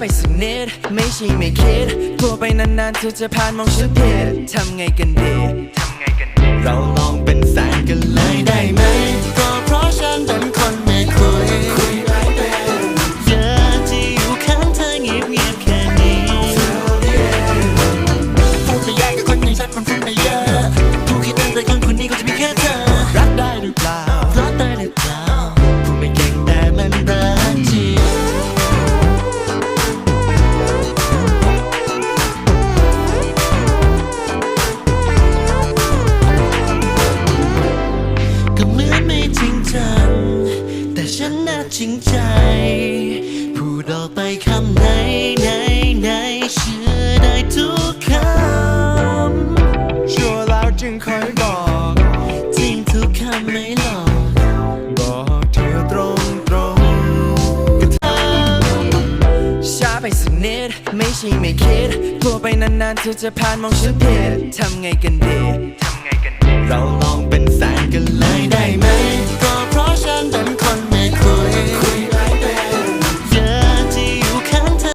ไปสักนิด ไม่ใช่ไม่คิดกลัวไปนานๆเธอจะผ่านมองฉันผิดทำไงกันดีทำไงกันดีเราลอง ไม่จริงจัง แต่ฉันน่าจริงใจ พูดออกไปคำไหนไหนไหนเชื่อได้ทุกคำชัวร์แล้วจึงคอยบอก จริงทุกคำไม่หลอกบอกเธอตรงตรงช้าไปสักนิดไม่ใช่ไม่คิดกลัวไปนานๆเธอจะผ่านมองฉันผิดทำไงกันดี